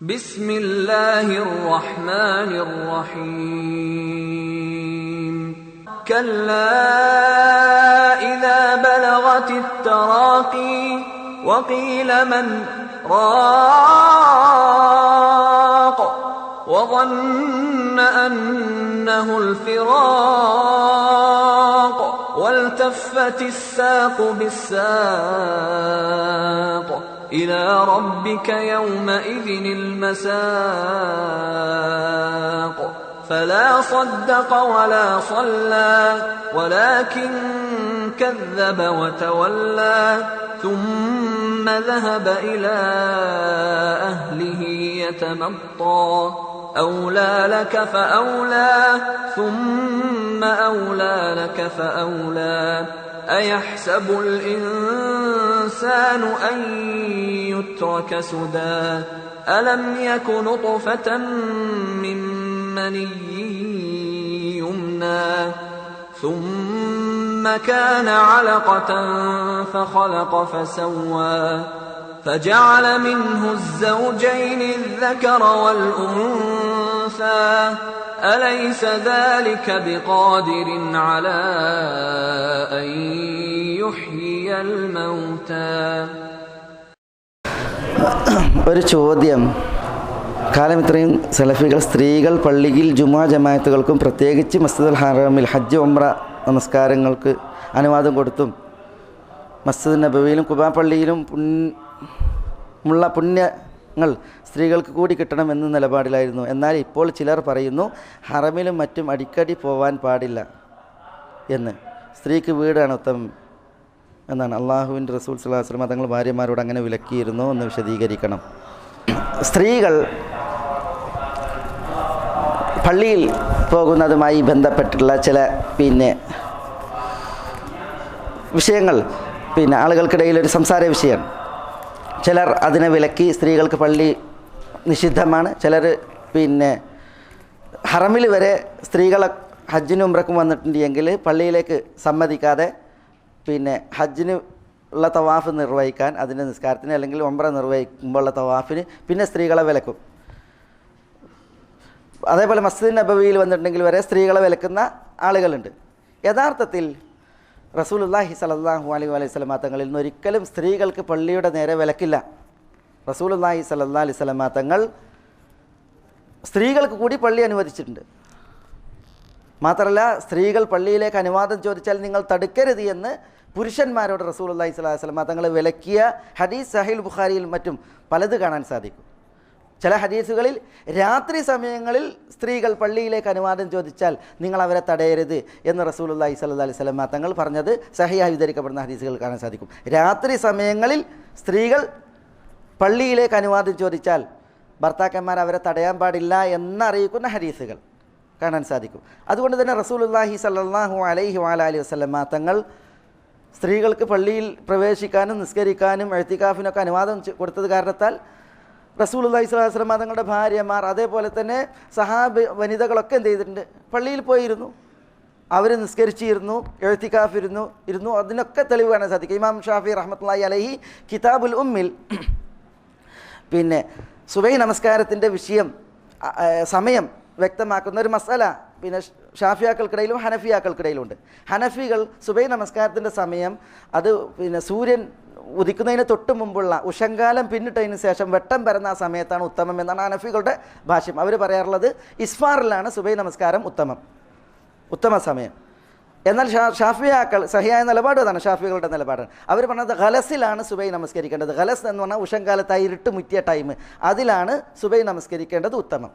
بسم الله الرحمن الرحيم كلا إذا بلغت التراقي وقيل من راق وظن أنه الفراق والتفت الساق بالساق إلى ربك يومئذ المساق. فلا صدق ولا صلى ولكن كذب وتولى ثم ذهب إلى أهله يتمطى. أولى لك فأولى ثم أولى لك فأولى. أيحسب الإنسان أن يترك سدى؟ ألم يك نطفة من مني يمنى؟ ثم كان علقة فخلق فسوى. فجعل منه الزوجين الذكر والأنثى. أليس ذلك بقادر على أن يحيي الموتى ഒരു ചോദ്യം കാലം ഇത്രയും സലഫികൾ സ്ത്രീകൾ പള്ളിയിൽ ജുമാ ജമായത്തുകൾക്കും പ്രത്യേകിച്ച് മസ്ജിദുൽ ഹറാമിൽ ഹജ്ജ് ഉംറ നമസ്കാരങ്ങൾക്ക് അനുവാദം കൊടുത്തും മസ്ജിദ് നബവിയിലും കുബാ പള്ളിയിലും ഉള്ള പുണ്യങ്ങൾ സ്ത്രീകൾക്ക് കൂടി കിട്ടണമെന്ന നിലപാടിലായിരുന്നു. എന്നാൽ ഇപ്പോൾ ചിലർ പറയുന്നു ഹറമിലും മറ്റും അടിക്കടി പോവാൻ പാടില്ല എന്ന്. സ്ത്രീക്ക് വീടാണ് ഉത്തമം എന്നാണ്. അള്ളാഹുവിന്റെ റസൂൽ സുല്ലാസ്ലം തങ്ങൾ ഭാര്യമാരോട് അങ്ങനെ വിലക്കിയിരുന്നു എന്ന് വിശദീകരിക്കണം. സ്ത്രീകൾ പള്ളിയിൽ പോകുന്നതുമായി ബന്ധപ്പെട്ടുള്ള ചില പിന്നെ വിഷയങ്ങൾ പിന്നെ ആളുകൾക്കിടയിൽ ഒരു സംസാര വിഷയമാണ്. ചിലർ അതിനെ വിലക്കി സ്ത്രീകൾക്ക് പള്ളി നിഷിദ്ധമാണ്. ചിലർ പിന്നെ ഹറമിൽ വരെ സ്ത്രീകളെ ഹജ്ജിനും ഉംറക്കും വന്നിട്ടുണ്ടെങ്കിൽ പള്ളിയിലേക്ക് സമ്മതിക്കാതെ പിന്നെ ഹജ്ജിന് ഉള്ള തവാഫ് നിർവഹിക്കാൻ അതിന്റെ നിസ്കാരത്തിന് അല്ലെങ്കിൽ ഒമ്പ്ര നിർവഹിക്കുമ്പോഴുള്ള തവാഫിന് പിന്നെ സ്ത്രീകളെ വിലക്കും. അതേപോലെ മസ്ജിദ് നബവിയിൽ വന്നിട്ടുണ്ടെങ്കിൽ വരെ സ്ത്രീകളെ വിലക്കുന്ന ആളുകളുണ്ട്. യഥാർത്ഥത്തിൽ റസൂലുല്ലാഹി സലല്ലാഹു അലൈ അലൈഹി സ്വലമാ തങ്ങളിൽ നിന്ന് ഒരിക്കലും സ്ത്രീകൾക്ക് പള്ളിയുടെ നേരെ വിലക്കില്ല. റസൂലുല്ലാഹി സലല്ലാ അലൈഹി സ്വലമാ തങ്ങൾ സ്ത്രീകൾക്ക് കൂടി പള്ളി അനുവദിച്ചിട്ടുണ്ട്. മാത്രമല്ല സ്ത്രീകൾ പള്ളിയിലേക്ക് അനുവാദം ചോദിച്ചാൽ നിങ്ങൾ തടുക്കരുത് എന്ന് പുരുഷന്മാരോട് റസൂൽ അള്ളഹി സ്വലാഹു വസ്ലമ തങ്ങൾ വിലക്കിയ ഹദീസ് സഹീൽ ബുഖാരിയിൽ മറ്റും പലത് കാണാൻ സാധിക്കും. ചില ഹദീസുകളിൽ രാത്രി സമയങ്ങളിൽ സ്ത്രീകൾ പള്ളിയിലേക്ക് അനുവാദം ചോദിച്ചാൽ നിങ്ങൾ അവരെ തടയരുത് എന്ന് റസൂൽ അല്ലാഹി സ്വല്ലാ അലൈഹി സ്വലമ തങ്ങൾ പറഞ്ഞത് സഹിയായി വിതരിക്കപ്പെടുന്ന ഹദീസുകൾ കാണാൻ സാധിക്കും. രാത്രി സമയങ്ങളിൽ സ്ത്രീകൾ പള്ളിയിലേക്ക് അനുവാദം ചോദിച്ചാൽ ഭർത്താക്കന്മാർ അവരെ തടയാൻ പാടില്ല എന്നറിയിക്കുന്ന ഹദീസുകൾ കാണാൻ സാധിക്കും. അതുകൊണ്ട് തന്നെ റസൂലുല്ലാഹി സല്ലാഹു അലൈഹി വാലി വസ്ലമ തങ്ങൾ സ്ത്രീകൾക്ക് പള്ളിയിൽ പ്രവേശിക്കാനും നിസ്കരിക്കാനും എഴുത്തിക്കാഫിനൊക്കെ അനുവാദം കൊടുത്തത് കാരണത്താൽ റസൂലുല്ലാഹി സ്വലാഹു വസ്ലമ തങ്ങളുടെ ഭാര്യമാർ അതേപോലെ തന്നെ സഹാബ് വനിതകളൊക്കെ എന്ത് ചെയ്തിട്ടുണ്ട്? പള്ളിയിൽ പോയിരുന്നു. അവർ നിസ്കരിച്ചിരുന്നു എഴുത്തിക്കാഫിരുന്നു ഇരുന്നു. അതിനൊക്കെ തെളിവ് കാണാൻ സാധിക്കും. ഇമാം ഷാഫി റഹ്മത്തുള്ളി അലഹി കിതാബുൽ ഉമ്മിൽ. പിന്നെ സുബൈ നമസ്കാരത്തിന്റെ വിഷയം സമയം വ്യക്തമാക്കുന്ന ഒരു മസാല. പിന്നെ ഷാഫിയാക്കൾക്കിടയിലും ഹനഫിയാക്കൾക്കിടയിലുണ്ട്. ഹനഫികൾ സുബൈ നമസ്കാരത്തിന്റെ സമയം അത് പിന്നെ സൂര്യൻ ഉദിക്കുന്നതിന് തൊട്ട് മുമ്പുള്ള ഉഷങ്കാലം പിന്നിട്ടതിന് ശേഷം വെട്ടം പരന്ന ആ സമയത്താണ് ഉത്തമം എന്നാണ് ഹനഫികളുടെ ഭാഷ്യം. അവർ പറയാറുള്ളത് ഇസ്ഫാറിലാണ് സുബൈ നമസ്കാരം ഉത്തമം. ഉത്തമ സമയം. എന്നാൽ ഷാ ഷാഫിയാക്കൾ സഹിയായ നിലപാട് അതാണ് ഷാഫികളുടെ നിലപാടാണ്. അവർ പറഞ്ഞത് ഖലസിലാണ് സുബൈ നമസ്കരിക്കേണ്ടത്. ഖലസ് എന്ന് പറഞ്ഞാൽ ഉഷങ്കാലത്തായി ഇരുട്ട് മുറ്റിയ ടൈം. അതിലാണ് സുബൈ നമസ്കരിക്കേണ്ടത് ഉത്തമം.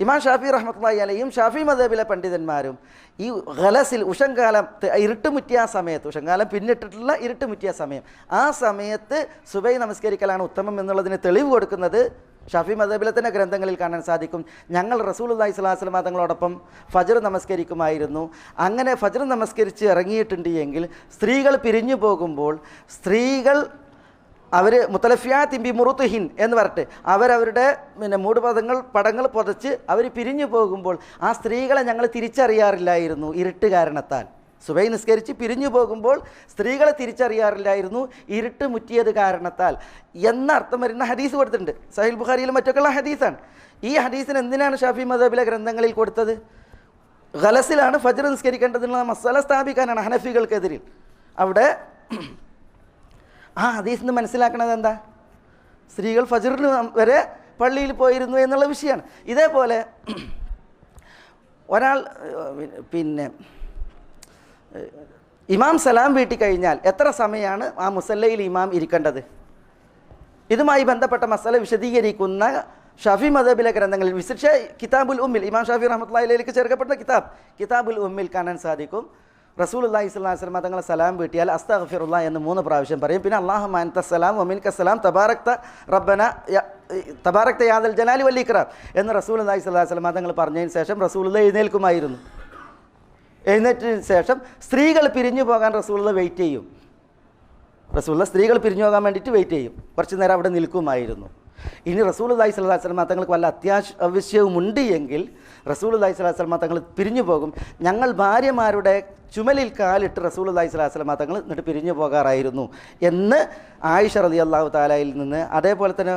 ഇമാം ഷാഫി റഹ്മത്തുള്ളി അലയും ഷാഫി മദബിലെ പണ്ഡിതന്മാരും ഈ ഖലസിൽ ഉഷങ്കാലം ഇരുട്ടുമുറ്റിയ സമയത്ത് ഉഷങ്കാലം പിന്നിട്ടിട്ടുള്ള ഇരുട്ടുമുറ്റിയ സമയം ആ സമയത്ത് സുബൈ നമസ്കരിക്കലാണ് ഉത്തമം എന്നുള്ളതിന് തെളിവ് കൊടുക്കുന്നത് ഷാഫി മദബിലെ തന്നെ ഗ്രന്ഥങ്ങളിൽ കാണാൻ സാധിക്കും. ഞങ്ങൾ റസൂൽ അള്ളഹി സ്വലാസ്ലമ തങ്ങളോടൊപ്പം ഫജർ നമസ്കരിക്കുമായിരുന്നു. അങ്ങനെ ഫജർ നമസ്കരിച്ച് ഇറങ്ങിയിട്ടുണ്ട് എങ്കിൽ സ്ത്രീകൾ പിരിഞ്ഞു പോകുമ്പോൾ സ്ത്രീകൾ അവർ മുത്തലഫിയാ തിമ്പി മുറുത്തുഹിൻ എന്ന് പറഞ്ഞിട്ട് അവരവരുടെ പിന്നെ മൂടുപദങ്ങൾ പടങ്ങൾ പുതച്ച് അവർ പിരിഞ്ഞു പോകുമ്പോൾ ആ സ്ത്രീകളെ ഞങ്ങൾ തിരിച്ചറിയാറില്ലായിരുന്നു ഇരുട്ട് കാരണത്താൽ. സുബൈ നിസ്കരിച്ച് പിരിഞ്ഞു പോകുമ്പോൾ സ്ത്രീകളെ തിരിച്ചറിയാറില്ലായിരുന്നു ഇരുട്ട് മുറ്റിയത് കാരണത്താൽ. എന്ന അർത്ഥം വരുന്ന ഹദീസ് കൊടുത്തിട്ടുണ്ട്. സഹിൽ ബുഖാരിയിലും മറ്റൊക്കെയുള്ള ഹദീസാണ്. ഈ ഹദീസിന് എന്തിനാണ് ഷാഫി മദബിലെ ഗ്രന്ഥങ്ങളിൽ കൊടുത്തത്? ഖലസിലാണ് ഫജർ നിസ്കരിക്കേണ്ടതിനുള്ള മസാല സ്ഥാപിക്കാനാണ് ഹനഫികൾക്കെതിരിൽ. അവിടെ ആ ഹദീസിൽ നിന്ന് മനസ്സിലാക്കണത് എന്താ? സ്ത്രീകൾ ഫജറിന് വരെ പള്ളിയിൽ പോയിരുന്നു എന്നുള്ള വിഷയമാണ്. ഇതേപോലെ ഒരാൾ പിന്നെ ഇമാം സലാം വീട്ടി കഴിഞ്ഞാൽ എത്ര സമയമാണ് ആ മുസല്ലയിൽ ഇമാം ഇരിക്കേണ്ടത്? ഇതുമായി ബന്ധപ്പെട്ട മസല വിശദീകരിക്കുന്ന ഷാഫി മദബിലെ ഗ്രന്ഥങ്ങളിൽ വിശിഷ്യ കിതാബുൽ ഉമ്മിൽ ഇമാം ഷാഫി റഹ്മത്തുള്ളയിലേക്ക് ചേർക്കപ്പെട്ട കിതാബ് കിതാബുൽ ഉമ്മിൽ കാണാൻ സാധിക്കും. റസൂൽ അള്ളാഹി സ്വലാഹു വസ്ലമ തങ്ങളെ സലാം വീട്ടിയാൽ അസ്തഫിറുല്ല എന്ന് മൂന്ന് പ്രാവശ്യം പറയും. പിന്നെ അള്ളാഹു മാനത്ത സലാം ഒമിൻ സലാം തബാറക്ത റബ്ബന തബാറക്ത യാദൽ ജലാലി വല്ലിക്രാം എന്ന് റസൂൽ അള്ളാഹി സ്വലാഹു വസ്ലമ തങ്ങൾ പറഞ്ഞതിന് ശേഷം റസൂൽ എഴുന്നേൽക്കുമായിരുന്നു. എഴുന്നേറ്റതിന് ശേഷം സ്ത്രീകൾ പിരിഞ്ഞു പോകാൻ റസൂൽ വെയിറ്റ് ചെയ്യും. റസൂൽ സ്ത്രീകൾ പിരിഞ്ഞു പോകാൻ വേണ്ടിയിട്ട് വെയിറ്റ് ചെയ്യും. കുറച്ച് നേരം അവിടെ നിൽക്കുമായിരുന്നു. ഇനി റസൂൽ അള്ളാഹി സ്വലാ വസ്ലമ തങ്ങൾക്ക് വല്ല അത്യാവശ്യവും ഉണ്ട് എങ്കിൽ റസൂൽ അല്ലാഹി സ്വലാ വസ്ലമ തങ്ങൾ പിരിഞ്ഞു പോകും. ഞങ്ങൾ ഭാര്യമാരുടെ ചുമലിൽ കാലിട്ട് റസൂൽ അല്ലാഹി സ്വലാ വസ്ലമ തങ്ങൾ എന്നിട്ട് പിരിഞ്ഞു പോകാറായിരുന്നു എന്ന് ആയിഷ റതി അള്ളാഹു താലയിൽ നിന്ന് അതേപോലെ തന്നെ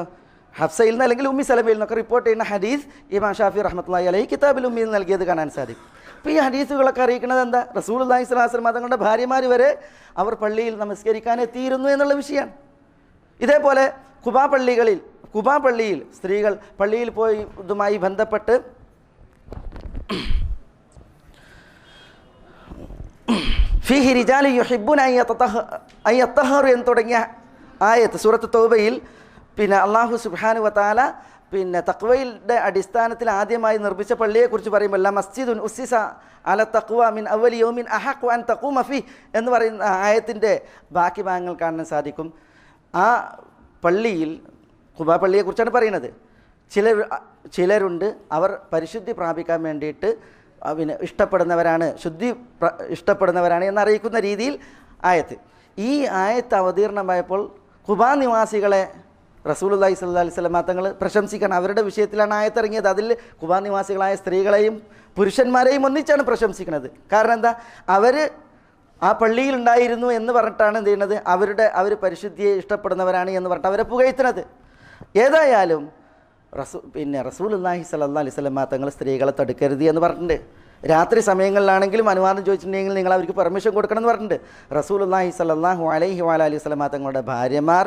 ഹഫ്സയിൽ നിന്ന് അല്ലെങ്കിൽ ഉമ്മി സലമയിൽ നിന്നൊക്കെ റിപ്പോർട്ട് ചെയ്യുന്ന ഹദീസ് ഇമാം ഷാഫി റഹ്മത്തുള്ളി അലൈഹി കിതാബിൽ ഉമ്മിയിൽ നൽകിയത് കാണാൻ സാധിക്കും. അപ്പോൾ ഈ ഹദീസുകളൊക്കെ അറിയിക്കുന്നത് എന്താ? റസൂൽ അള്ളാഹി സ്വലാസ്ലം തങ്ങളുടെ ഭാര്യമാർ വരെ അവർ പള്ളിയിൽ നമസ്കരിക്കാൻ എത്തിയിരുന്നു എന്നുള്ള വിഷയമാണ്. ഇതേപോലെ കുബാ പള്ളികളിൽ കുബാ പള്ളിയിൽ സ്ത്രീകൾ പള്ളിയിൽ പോയി ഇതുമായി ബന്ധപ്പെട്ട് ഫിഹി റിജാലു എന്ന് തുടങ്ങിയ ആയത്ത് സൂറത്ത് തോബയിൽ. പിന്നെ അള്ളാഹു സുബാനു വത്താല പിന്നെ തക്വയുടെ അടിസ്ഥാനത്തിൽ ആദ്യമായി നിർമ്മിച്ച പള്ളിയെക്കുറിച്ച് പറയുമ്പോൾ മസ്ജിദുൻ ഉസ്സിസ അല തക്വ മിൻ അവലി യോമിൻ അഹഖ് അൻ തഖൂമ മഫി എന്ന് പറയുന്ന ആയത്തിന്റെ ബാക്കി ഭാഗങ്ങൾ കാണാൻ സാധിക്കും. ആ പള്ളിയിൽ കുബാ പള്ളിയെക്കുറിച്ചാണ് പറയുന്നത്. ചിലർ ചിലരുണ്ട് അവർ പരിശുദ്ധി പ്രാപിക്കാൻ വേണ്ടിയിട്ട് പിന്നെ ഇഷ്ടപ്പെടുന്നവരാണ് ശുദ്ധി ഇഷ്ടപ്പെടുന്നവരാണ് എന്നറിയിക്കുന്ന രീതിയിൽ ആയത്ത്. ഈ ആയത്ത് അവതീർണമായപ്പോൾ കുബാ നിവാസികളെ റസൂലുല്ലാഹി സ്വല്ലല്ലാഹി അലൈഹി വസല്ലം തങ്ങൾ പ്രശംസിക്കണം. അവരുടെ വിഷയത്തിലാണ് ആയത്തിറങ്ങിയത്. അതിൽ കുബാ നിവാസികളായ സ്ത്രീകളെയും പുരുഷന്മാരെയും ഒന്നിച്ചാണ് പ്രശംസിക്കുന്നത്. കാരണം എന്താ? അവർ ആ പള്ളിയിൽ ഉണ്ടായിരുന്നു എന്ന് പറഞ്ഞിട്ടാണ് എന്ത് ചെയ്യുന്നത്? അവരുടെ അവർ പരിശുദ്ധിയെ ഇഷ്ടപ്പെടുന്നവരാണ് എന്ന് പറഞ്ഞിട്ട് അവരെ പുകഴ്ത്തുന്നത്. ഏതായാലും റസൂ പിന്നെ റസൂൽ അള്ളാഹി സല്ലാ അലൈഹി സ്വലമ തങ്ങൾ സ്ത്രീകളെ തടുക്കരുത് എന്ന് പറഞ്ഞിട്ടുണ്ട്. രാത്രി സമയങ്ങളിലാണെങ്കിലും അനുവാദം ചോദിച്ചിട്ടുണ്ടെങ്കിൽ നിങ്ങൾ അവർക്ക് പെർമിഷൻ കൊടുക്കണം എന്ന് പറഞ്ഞിട്ടുണ്ട്. റസൂൽ അള്ളാഹി സല്ലാഹു അലൈഹി വാല അലൈഹി സ്വലമ തങ്ങളുടെ ഭാര്യമാർ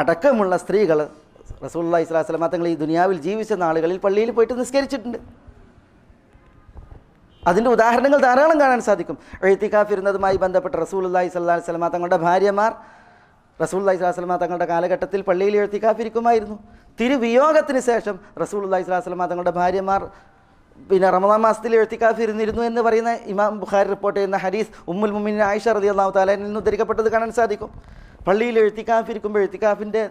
അടക്കമുള്ള സ്ത്രീകൾ റസൂൽ അള്ളാഹി സ്വലാഹു സ്വലമ തങ്ങൾ ഈ ദുനിയാവിൽ ജീവിച്ച നാളുകളിൽ പള്ളിയിൽ പോയിട്ട് നിസ്കരിച്ചിട്ടുണ്ട്. അതിന്റെ ഉദാഹരണങ്ങൾ ധാരാളം കാണാൻ സാധിക്കും. എഴുത്തിക്കാഫിരുന്നതുമായി ബന്ധപ്പെട്ട റസൂൽ അള്ളാഹി സ്വല്ലാ സ്വലമ തങ്ങളുടെ ഭാര്യമാർ റസൂൽ അള്ളഹി സ്വലാസ്ലമ തങ്ങളുടെ കാലഘട്ടത്തിൽ പള്ളിയിൽ എഴുത്തി കാഫിരിക്കുമായിരുന്നു. തിരുവിയോഗത്തിന് ശേഷം റസൂൽ അള്ളഹി സ്വലാസ്ലമ തങ്ങളുടെ ഭാര്യമാർ പിന്നെ റമദാൻ മാസത്തിൽ എഴുത്തിക്കാഫിരുന്നിരുന്നു എന്ന് പറയുന്ന ഇമാം ബുഖാരി റിപ്പോർട്ട് ചെയ്യുന്ന ഹരീസ് ഉമ്മുൽ മുമിൻ ആയിഷ റതി അള്ളാഹു താലയിൽ നിന്ന് ഉദ്ധരിക്കപ്പെട്ടത് കാണാൻ സാധിക്കും. പള്ളിയിൽ എഴുത്തിക്കാഫിരിക്കുമ്പോൾ എഴുത്തിക്കാഫിന്റെ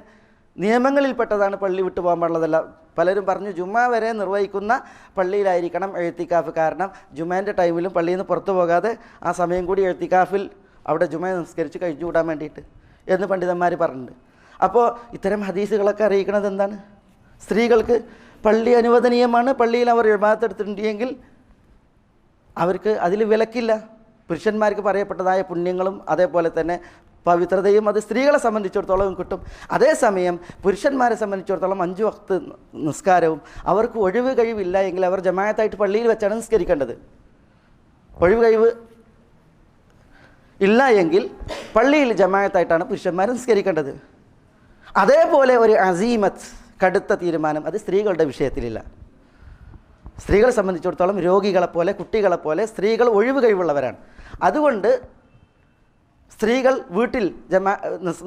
നിയമങ്ങളിൽപ്പെട്ടതാണ് പള്ളി വിട്ടു പോകാൻ പാടുള്ളതല്ല. പലരും പറഞ്ഞു ജുമാ വരെ നിർവഹിക്കുന്ന പള്ളിയിലായിരിക്കണം എഴുത്തിക്കാഫ് കാരണം ജുമാന്റെ ടൈമിലും പള്ളിയിൽ നിന്ന് പുറത്തു പോകാതെ ആ സമയം കൂടി എഴുത്തിക്കാഫിൽ അവിടെ ജുമ നിസ്കരിച്ച് കഴിഞ്ഞു കൂടാൻ വേണ്ടിയിട്ട്. എന്ന് പണ്ഡിതന്മാർ പറഞ്ഞിട്ടുണ്ട്. അപ്പോൾ ഇത്തരം ഹദീസുകളൊക്കെ അറിയിക്കുന്നത് എന്താണ്? സ്ത്രീകൾക്ക് പള്ളി അനുവദനീയമാണ് പള്ളിയിൽ അവർ എഴുപാത്തെടുത്തിട്ടുണ്ടെങ്കിൽ അവർക്ക് അതിൽ വിലക്കില്ല. പുരുഷന്മാർക്ക് പറയപ്പെട്ടതായ പുണ്യങ്ങളും അതേപോലെ തന്നെ പവിത്രതയും അത് സ്ത്രീകളെ സംബന്ധിച്ചിടത്തോളം കിട്ടും. അതേസമയം പുരുഷന്മാരെ സംബന്ധിച്ചിടത്തോളം അഞ്ചു വക്ത് നിസ്കാരവും അവർക്ക് ഒഴിവ് കഴിവില്ല എങ്കിൽ അവർ ജമായത്തായിട്ട് പള്ളിയിൽ വെച്ചാണ് നിസ്കരിക്കേണ്ടത്. ഒഴിവ് കഴിവ് ഇല്ല എങ്കിൽ പള്ളിയിൽ ജമായത്തായിട്ടാണ് പുരുഷന്മാർ നിസ്കരിക്കേണ്ടത്. അതേപോലെ ഒരു അസീമത്ത് കടുത്ത തീരുമാനം അത് സ്ത്രീകളുടെ വിഷയത്തിലില്ല. സ്ത്രീകളെ സംബന്ധിച്ചിടത്തോളം രോഗികളെപ്പോലെ കുട്ടികളെപ്പോലെ കുട്ടികളെ പോലെ സ്ത്രീകൾ ഒഴിവ് കഴിവുള്ളവരാണ്. അതുകൊണ്ട് സ്ത്രീകൾ വീട്ടിൽ ജമാ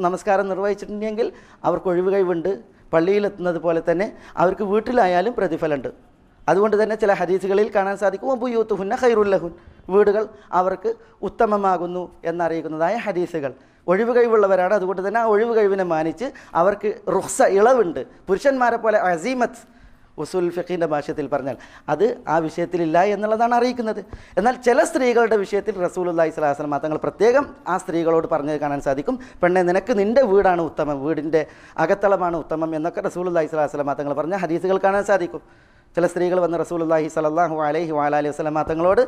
നമസ്കാരം നിർവഹിച്ചിട്ടുണ്ടെങ്കിൽ അവർക്ക് ഒഴിവ് കഴിവുണ്ട്. പള്ളിയിലെത്തുന്നത് പോലെ തന്നെ അവർക്ക് വീട്ടിലായാലും പ്രതിഫലമുണ്ട്. അതുകൊണ്ട് തന്നെ ചില ഹദീസുകളിൽ കാണാൻ സാധിക്കും അബു യൂത്ത് ഹുന്ന ഖൈറുല്ലഹുൻ വീടുകൾ അവർക്ക് ഉത്തമമാകുന്നു എന്നറിയിക്കുന്നതായ ഹദീസുകൾ. ഒഴിവ് കഴിവുള്ളവരാണ്. അതുകൊണ്ട് തന്നെ ആ ഒഴിവ് കഴിവിനെ മാനിച്ച് അവർക്ക് റുഹ്സ ഇളവുണ്ട്. പുരുഷന്മാരെ പോലെ അസീമത്ത് ഉസുൽ ഫിഖീന്റെ ഭാഷത്തിൽ പറഞ്ഞാൽ അത് ആ വിഷയത്തിലില്ല എന്നുള്ളതാണ് അറിയിക്കുന്നത്. എന്നാൽ ചില സ്ത്രീകളുടെ വിഷയത്തിൽ അള്ളഹി സ്വലാസ്ലം തങ്ങൾ പ്രത്യേകം ആ സ്ത്രീകളോട് പറഞ്ഞത് കാണാൻ സാധിക്കും. പെണ്ണെ നിനക്ക് നിന്റെ വീടാണ് ഉത്തമം. വീടിന്റെ അകത്തളമാണ് ഉത്തമം എന്നൊക്കെ അള്ളഹി സ്വലാസ്ലം തങ്ങൾ പറഞ്ഞ ഹദീസുകൾ കാണാൻ സാധിക്കും. ചില സ്ത്രീകൾ വന്ന് റസൂലുള്ളാഹി സ്വല്ലല്ലാഹു അലൈഹി വഅലൈഹി വസ്ലമ തങ്ങളോട്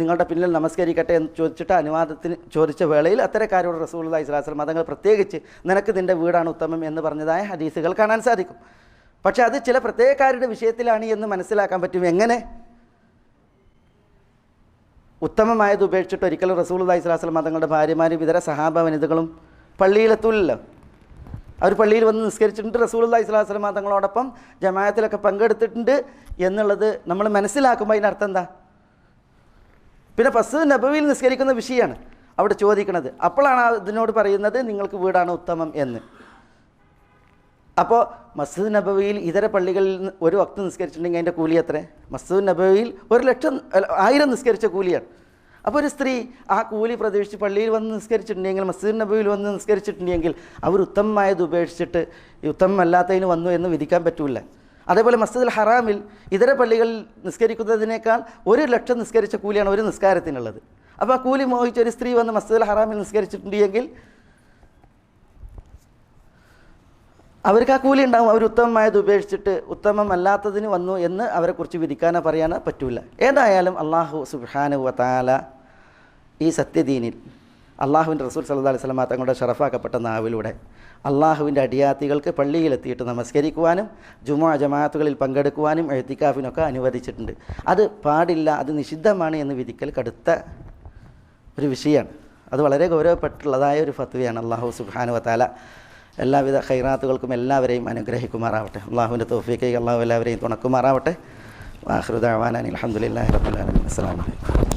നിങ്ങളുടെ പിന്നിൽ നമസ്കരിക്കട്ടെ എന്ന് ചോദിച്ചിട്ട് അനുവാദത്തിന് ചോദിച്ച വേളയിൽ അത്തരക്കാരോട് റസൂലുല്ലാഹി സ്വല്ലല്ലാഹു അലൈഹി വസല്ലമ തങ്ങൾ പ്രത്യേകിച്ച് നിനക്ക് നിന്റെ വീടാണ് ഉത്തമം എന്ന് പറഞ്ഞതായ ഹദീസുകൾ കാണാൻ സാധിക്കും. പക്ഷേ അത് ചില പ്രത്യേകക്കാരുടെ വിഷയത്തിലാണ് എന്ന് മനസ്സിലാക്കാൻ പറ്റും. എങ്ങനെ? ഉത്തമമായത് ഉപേക്ഷിച്ചിട്ട് ഒരിക്കലും റസൂൽ അള്ളഹി സ്വലാസ്ലം തങ്ങളുടെ ഭാര്യമാരും ഇതര സഹാബ വനിതകളും പള്ളിയിലെത്തൂലല്ലോ. അവർ പള്ളിയിൽ വന്ന് നിസ്കരിച്ചിട്ടുണ്ട്. റസൂൽ അള്ളഹി സ്വലമ തങ്ങളോടൊപ്പം ജമാഅത്തിലൊക്കെ പങ്കെടുത്തിട്ടുണ്ട് എന്നുള്ളത് നമ്മൾ മനസ്സിലാക്കുമ്പോൾ അതിനർത്ഥം എന്താ? പിന്നെ പസ് നബവിയിൽ നിസ്കരിക്കുന്ന വിഷയമാണ് അവിടെ ചോദിക്കുന്നത് അപ്പോഴാണ് അതിനോട് പറയുന്നത് നിങ്ങൾക്ക് വീടാണ് ഉത്തമം എന്ന്. അപ്പോൾ മസ്ജിദ് നബവിയിൽ ഇതര പള്ളികളിൽ ഒരു വക്ത് നിസ്കരിച്ചിട്ടുണ്ടെങ്കിൽ അതിന്റെ കൂലി എത്ര മസ്ജിദ് നബവിയിൽ ഒരു ലക്ഷം ആയിരം നിസ്കരിച്ച കൂലിയാണ്. അപ്പോൾ ഒരു സ്ത്രീ ആ കൂലി പ്രതീക്ഷിച്ച് പള്ളിയിൽ വന്ന് നിസ്കരിച്ചിട്ടുണ്ടെങ്കിൽ മസ്ജിദ് നബിയിൽ വന്ന് നിസ്കരിച്ചിട്ടുണ്ടെങ്കിൽ അവർ ഉത്തമമായത് ഉപേക്ഷിച്ചിട്ട് ഉത്തമമല്ലാത്തതിന് വന്നു എന്ന് വിധിക്കാൻ പറ്റൂല. അതേപോലെ മസ്ജിദുൽ ഹറാമിൽ ഇതര പള്ളികളിൽ നിസ്കരിക്കുന്നതിനേക്കാൾ ഒരു ലക്ഷം നിസ്കരിച്ച കൂലിയാണ് ഒരു നിസ്കാരത്തിനുള്ളത്. അപ്പോൾ ആ കൂലി മോഹിച്ച ഒരു സ്ത്രീ വന്ന് മസ്ജിദുൽ ഹറാമിൽ നിസ്കരിച്ചിട്ടുണ്ടെങ്കിൽ അവർക്ക് ആ കൂലി ഉണ്ടാവും. അവർ ഉത്തമമായത് ഉപേക്ഷിച്ചിട്ട് ഉത്തമമല്ലാത്തതിന് വന്നു എന്ന് അവരെക്കുറിച്ച് വിധിക്കാനോ പറയാനോ പറ്റൂല. ഏതായാലും അള്ളാഹു സുബാനു വത്താല ഈ സത്യദീനിൽ അള്ളാഹുവിന്റെ റസൂൽ സല്ലാ അലൈഹി സ്വലമ തങ്ങളുടെ ഷറഫാക്കപ്പെട്ട നാവിലൂടെ അള്ളാഹുവിന്റെ അടിയാത്തികൾക്ക് പള്ളിയിലെത്തിയിട്ട് നമസ്കരിക്കുവാനും ജുമാ ജമാഅത്തുകളിൽ പങ്കെടുക്കുവാനും എഴുത്തിക്കാഫിനൊക്കെ അനുവദിച്ചിട്ടുണ്ട്. അത് പാടില്ല അത് നിഷിദ്ധമാണ് എന്ന് വിധിക്കൽ കടുത്ത ഒരു വിഷയമാണ്. അത് വളരെ ഗൗരവപ്പെട്ടുള്ളതായ ഒരു ഫത്വയാണ് അള്ളാഹു സുബാനു വത്താല എല്ലാവിധ ഖൈറാത്തുകൾക്കും എല്ലാവരെയും അനുഗ്രഹിക്കുമാറാവട്ടെ. അള്ളാഹുവിന്റെ തോഫിക്ക് അള്ളാഹു എല്ലാവരെയും തുണക്കുമാറാവട്ടെ. വാഹൃദാവാനാൻ അലഹമുല്ലാ വലൈക്കും